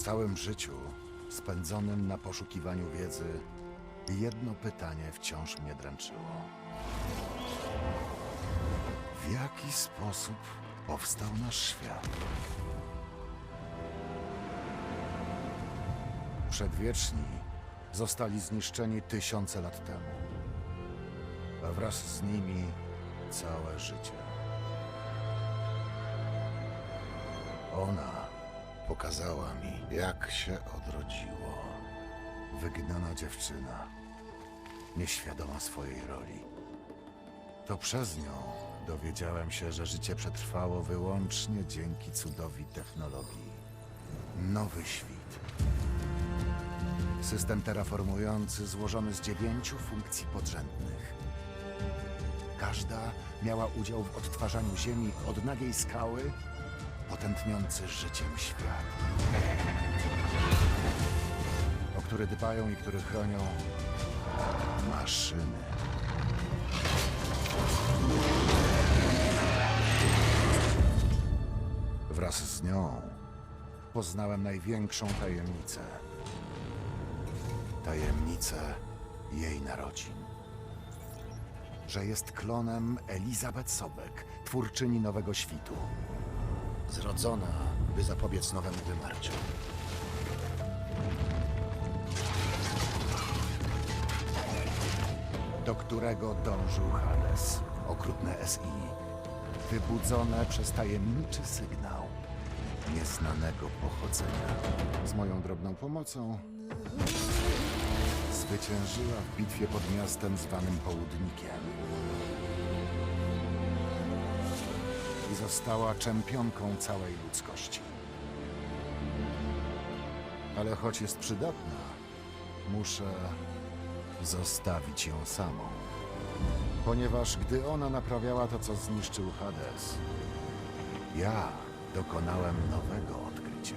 całym życiu spędzonym na poszukiwaniu wiedzy, jedno pytanie wciąż mnie dręczyło. W jaki sposób powstał nasz świat? Przedwieczni zostali zniszczeni tysiące lat temu, a wraz z nimi całe życie. Ona pokazała mi, jak się odrodziło. Wygnana dziewczyna, nieświadoma swojej roli. To przez nią dowiedziałem się, że życie przetrwało wyłącznie dzięki cudowi technologii. Nowy świt. System terraformujący złożony z dziewięciu funkcji podrzędnych. Każda miała udział w odtwarzaniu Ziemi od nagiej skały po tętniący życiem świat. O który dbają i który chronią maszyny. Wraz z nią poznałem największą tajemnicę. Tajemnicę jej narodzin. Że jest klonem Elizabeth Sobek, twórczyni Nowego Świtu. Zrodzona, by zapobiec nowemu wymarciu. Do którego dążył Hades, okrutne SI, wybudzone przez tajemniczy sygnał nieznanego pochodzenia. Z moją drobną pomocą zwyciężyła w bitwie pod miastem zwanym Południkiem. Została czempionką całej ludzkości. Ale choć jest przydatna, muszę zostawić ją samą. Ponieważ gdy ona naprawiała to, co zniszczył Hades, ja dokonałem nowego odkrycia.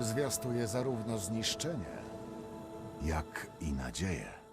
Zwiastuje zarówno zniszczenie, jak i nadzieję.